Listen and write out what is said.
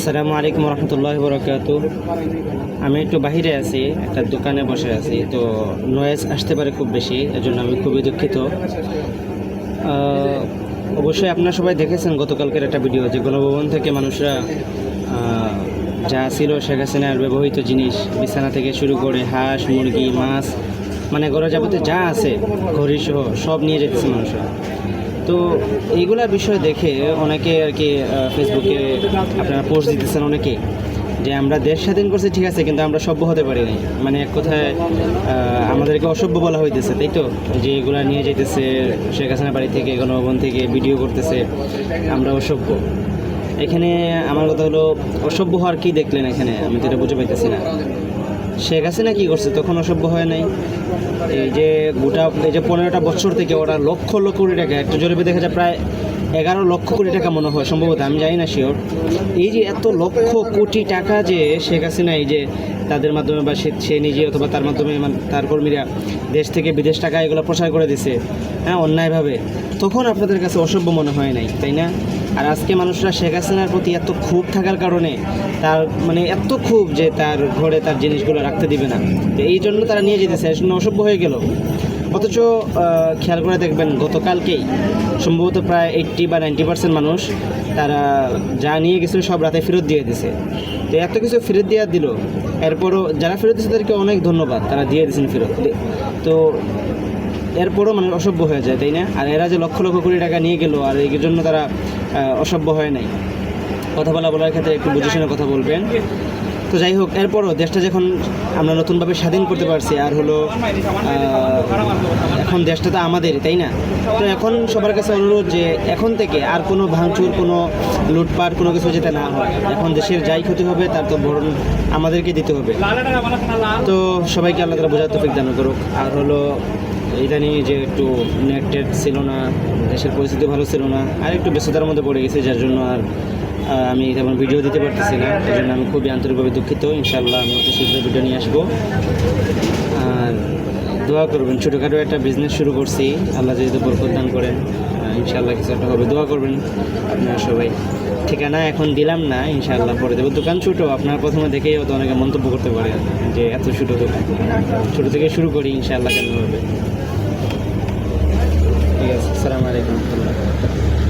আসসালামু আলাইকুম রহমতুল্লাহ বরকাত আমি একটু বাহিরে আছি, একটা দোকানে বসে আছি, তো নয়েজ আসতে পারে খুব বেশি এর জন্য আমি খুবই দুঃখিত। অবশ্যই আপনারা সবাই দেখেছেন গতকালকের একটা ভিডিও যে গণভবন থেকে মানুষরা যা ছিল শেখ হাসিনার ব্যবহৃত জিনিস, বিছানা থেকে শুরু করে হাঁস, মুরগি, মাছ মানে ঘরে যাবতীয় যা আছে ঘড়ি সহ সব নিয়ে যেতেছে মানুষরা। তো এইগুলা বিষয় দেখে অনেকে আর কি ফেসবুকে আপনারা পোস্ট দিতেছেন অনেকে যে আমরা দেশ স্বাধীন করছি, ঠিক আছে, কিন্তু আমরা সভ্য হতে পারি নাই। মানে এক কথায় আমাদেরকে অসভ্য বলা হইতেছে, তাই তো? যে এগুলা নিয়ে যেতেছে শেখ হাসিনা বাড়ি থেকে গণভবন থেকে ভিডিও করতেছে, আমরা অসভ্য। এখানে আমার কথা হলো, অসভ্য হওয়ার কি দেখলেন এখানে? আমি তো এটা বুঝে পাইতেছি না। শেখ হাসিনা কি করছে? তখন অসভ্য হয় নাই। এই যে গোটা, এই যে পনেরোটা বছর থেকে ওরা লক্ষ লক্ষ কোটি টাকা, একটা জরিপে দেখা যায় প্রায় এগারো লক্ষ কোটি টাকা মনে হয়, সম্ভবত, আমি জানি না শিওর এই যে এত লক্ষ কোটি টাকা যে শেখ হাসিনা এই যে তাদের মাধ্যমে বা সে নিজে অথবা তার মাধ্যমে মানে তার কর্মীরা দেশ থেকে বিদেশ টাকা এগুলো প্রচার করে দিছে হ্যাঁ অন্যায়ভাবে, তখন আপনাদের কাছে অসভ্য মনে হয় নাই, তাই না? আর আজকে মানুষরা শেখ হাসিনার প্রতি এত ক্ষোভ থাকার কারণে তার মানে এত ক্ষোভ যে তার ঘরে তার জিনিসগুলো রাখতে দিবে না। তো এই জন্য তারা নিয়ে যেতেছে জন্য অসভ্য হয়ে গেল। অথচ খেয়াল করে দেখবেন গতকালকেই সম্ভবত প্রায় এইট্টি বা নাইনটি পার্সেন্ট মানুষ তারা যা নিয়ে গেছিল সব রাতে ফেরত দিয়ে দিছে। তো এত কিছু ফেরত দিয়ে দিল, এরপরও যারা ফেরত দিচ্ছে তাদেরকে অনেক ধন্যবাদ, তারা দিয়ে দিয়েছেন ফেরত। তো এরপরও মানে অসভ্য হয়ে যায়, তাই না? আর এরা যে লক্ষ লক্ষ কোটি টাকা নিয়ে গেল, আর এই জন্য তারা অসভ্য হয় নাই। কথা বলা বলার ক্ষেত্রে একটু বুঝে শুনে কথা বলবেন। তো যাই হোক, এরপরও দেশটা যখন আমরা নতুনভাবে স্বাধীন করতে পারছি, আর হলো এখন দেশটা তো আমাদের তাই না? তো এখন সবার কাছে অনুরোধ যে এখন থেকে আর কোনো ভাঙচুর, কোনো লুটপাট, কোনো কিছু যাতে না হয়। এখন দেশের যাই ক্ষতি হবে, তার তো ভরণ আমাদেরকে দিতে হবে। তো সবাইকে আল্লাহ তালা বোঝার দান করুক। আর হলো ইদানিং যে একটু নেট টেট ছিল না দেশের পরিস্থিতি ভালো ছিল না আর একটু ব্যস্ততার মধ্যে পড়ে গেছে যার জন্য আর আমি তেমন ভিডিও দিতে পারতেছি না। এই জন্য আমি খুবই আন্তরিকভাবে দুঃখিত। ইনশাআল্লাহ আমি অত শীঘ্র ভিডিও নিয়ে আসব। আর দোয়া করবেন ছোটোখাটো একটা বিজনেস শুরু করছি। আল্লাহ যেহেতু বরকত দান করেন আহ, ইনশাআল্লাহ কিছু একটা হবে। দোয়া করবেন আপনারা সবাই। ঠিকানা এখন দিলাম না ইনশাআল্লাহ পরে দেবো। দোকান ছোটো আপনার প্রথমে দেখেই হয়তো অনেকে মন্তব্য করতে পারে যে এত ছোটো দোকান। ছোটো থেকে শুরু করি ইনশাআল্লাহ কেন হবে। ঠিক আছে আসসালামু আলাইকুম রহমতুল্লাহ